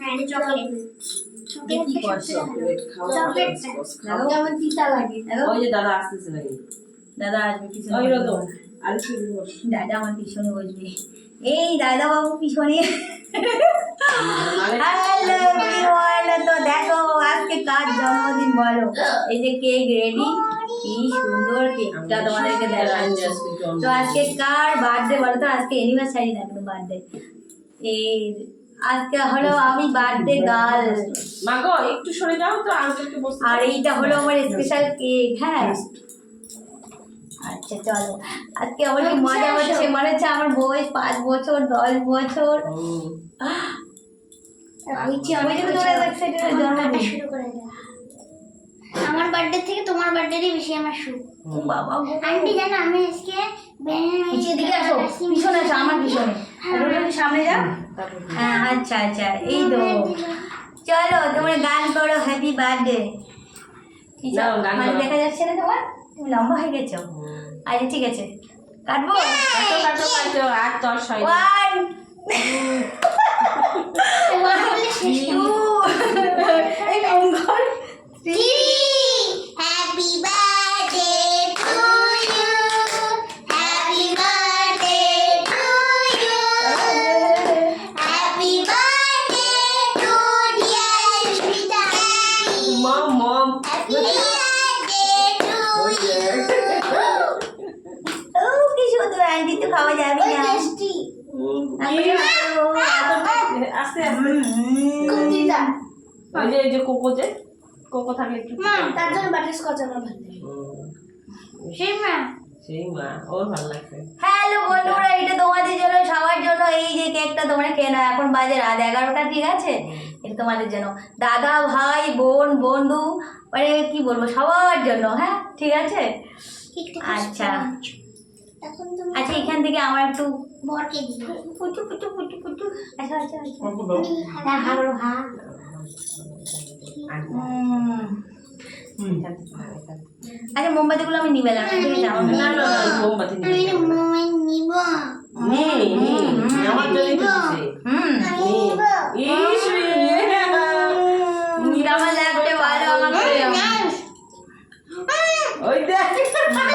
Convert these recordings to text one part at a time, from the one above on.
হ্যাঁ চকলেট কি করছ? চকলেট খাও। চকলেট দেখো তিতা লাগে। ওই যে দাদা আসতেছে নাকি? দাদা আসবে পিছনে ওই রতো আর দাদা আমার পিছনে বসবে। এই দাদা বাবু পিছনে হ্যালো এভরিওয়ান তো দেখো আজকে কার জন্মদিন বলো? এই যে কেক রেডি কি সুন্দর কেকটা তোমাদেরকে দেখাচ্ছি। তো আজকে কার বার্থডে বলো? তো আজকে অ্যানিভার্সারি না কিন্তু বার্থডে এই আজকে হলো আমি বার্থডে গার্ল মা গো একটু সরে যাও তো আঙ্কেলকে বসতে আর এইটা হলো আমার স্পেশাল কেক হ্যাঁ। আচ্ছা চলো। আজকে আমার কি মজা হচ্ছে? মনে হচ্ছে আমার বয়স পাঁচ বছর দশ বছর। আমার জন্মদিন। কাটা শুরু করে দাও আমার বার্থডে থেকে তোমার বার্থডে বেশি আমার সুখ বাবা আন্টি জানো আমি আজকে বেনানা দিকে আসো। পিছনে আসো আমার পিছনে। আর একটু সামনে যাও। হ্যাঁ আচ্ছা আচ্ছা এই তো। চলো তোমরা গান করো হ্যাপি বার্থডে মানে দেখা যাচ্ছে না তোমার? তুমি লম্বা হয়ে গেছো। আচ্ছা ঠিক আছে। কাটবো? কাটো কাটো কাটো আর দশ হয়। ওয়ান টু এই অঙ্কন। হ্যাপি আন্টি তো খাওয়া যাবে না। আস্তে আস্তে। এই যে কোকো যে কোকো থাকে একটু। মা তার জন্য বাটার স্কচ আমার ভালো। সেই মা। সেই মা ওর ভালো লাগছে। হ্যালো বন্ধুরা এটা তোমাদের জন্য সবার জন্য এই যে কেকটা তোমরা খেয়ে নাও। এখন বাজে রাত এগারোটা ঠিক আছে? এটা তোমাদের জন্য। দাদা ভাই বোন বন্ধু মানে কি বলব সবার জন্য হ্যাঁ? ঠিক আছে? আচ্ছা। আচ্ছা এখান থেকে আমার একটু বরকে পুটু পুটু পুটু পুটু আচ্ছা আচ্ছা আচ্ছা। দাও। হ্যাঁ হ্যাঁ হ্যাঁ। উম, হুম। আচ্ছা মোমবাতিগুলো আমি নিবে না মোমবাতি নিব। আমার আমার ওই দেখ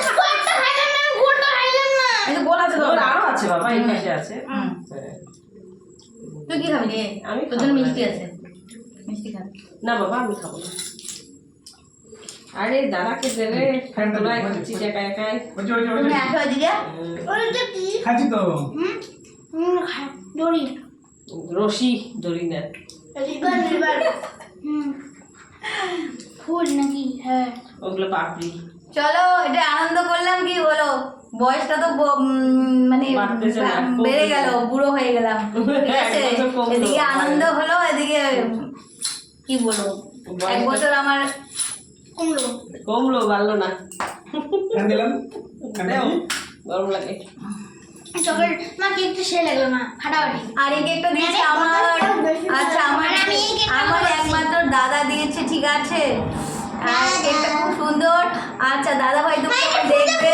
স্কোয়ারটা খাইলাম না গোলটা খাইলাম না এই তো গোল আছে তো ওর আরও আছে বাবা এই পাশে আছে। হ্যাঁ। তুই কি খাবি রে? আমি তোর জন্য না। মিষ্টি আছে। মিষ্টি খাবি না বাবা আমি খাব না। আরে দাদাকে দেবে তোরা খাচ্ছিস একা একাই। তুমি। কি? খাচ্ছি তো। হুম? দড়ি রশি দড়ি না। ফুল নাকি? হ্যাঁ। ওগুলো পাপড়ি। চলো এটা আনন্দ করলাম কি বলো? বয়সটা তো মানে বেড়ে গেল বুড়ো হয়ে গেলাম। ঠিক আছে? বছর কমলো। এদিকে আনন্দ হলো এদিকে কি বলব? এক বছর আমার কমলো। কমলো বাড়লো না? গরম লাগে। চকলেট মা কেকটা সে লাগল মা ফাটাফাটি। আর এই কেকটা দিয়েছে আমার আচ্ছা আমার আমার একমাত্র দাদা দিয়েছে ঠিক আছে? আর কেকটা খুব সুন্দর। আচ্ছা দাদা ভাই তো দেখবে।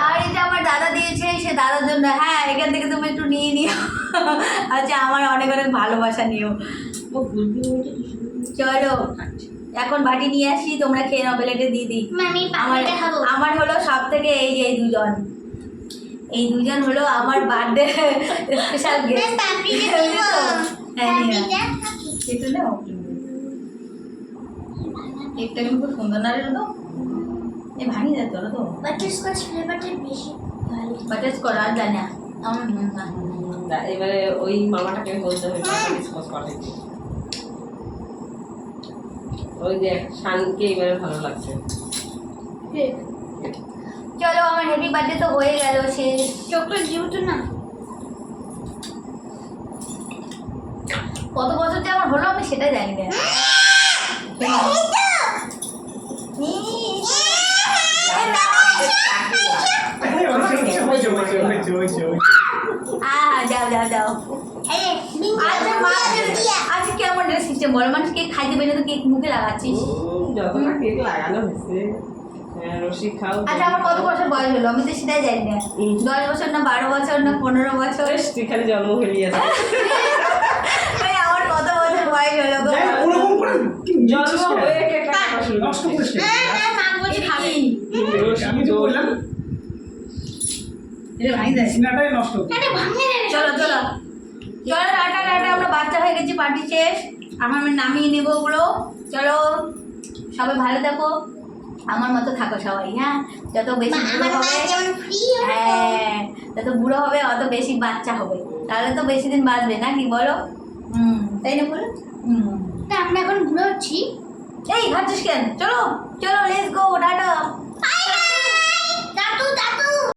আর এটা আমার দাদা দিয়েছে সে দাদার জন্য হ্যাঁ এখান থেকে তুমি একটু নিয়ে নিও। আচ্ছা আমার অনেক অনেক ভালোবাসা নিও। চলো এখন বাটি নিয়ে আসি তোমরা খেয়ে নাও প্লেটে দিয়ে দিই। আমার আমার হলো সব থেকে এই যে এই দুজন। এই দুজন হলো আমার বার্থডে স্পেশাল গেস্ট হ্যাঁ। একটু নাও। কেকটা কিন্তু খুব সুন্দর। না রে তো ভাঙিয়ে যাচ্ছে ওরা তো বাটারস্কচ ফ্লেভারটা বেশি ভালো। আর জানি না। আমার না এবারে ওই মামাটাকে বলতে হবে ওই দেখ শানকে এবারে ভালো লাগছে। চলো আমার হ্যাপি বার্থডে তো হয়ে গেল শেষ চকলেট যেহেতু না। কত বছর যে আমার হলো আমি সেটা জানি না। যাও যাও যাও আরে আচ্ছা মা আজকে কেমন ড্রেস সিস্টেম মানুষ কেক খাইতে পেরে তো কেক মুখে লাগাচ্ছিস আমার কত বছর বয়স হলো আমি তো সেটাই জানি দশ বছর না বারো বছর না পনেরো বছর তুই খালি জন্ম আমার ওরকম করে? হয়ে নষ্ট। হ্যাঁ, মা বলছে খাবে। আমি তো বললাম সিনাটাই নষ্ট। ভাঙে রে চলো চলো। চলো টাটা টাটা আমরা বাচ্চা হয়ে গেছি পার্টি শেষ। আমার আমি নামিয়ে নেব ওগুলো। চলো সবাই ভালো থাকো। আমার মতো থাকো সবাই হ্যাঁ? যত বেশি বুড়ো হবে। হ্যাঁ যত বুড়ো হবে অত বেশি বাচ্চা হবে। তাহলে তো বেশি দিন বাঁচবে না কি বলো? হুম। তাই না বলো? তা আমরা এখন ঘুরোচ্ছি। এই ভাবছিস কেন? চলো চলো লেটস গো ডাটা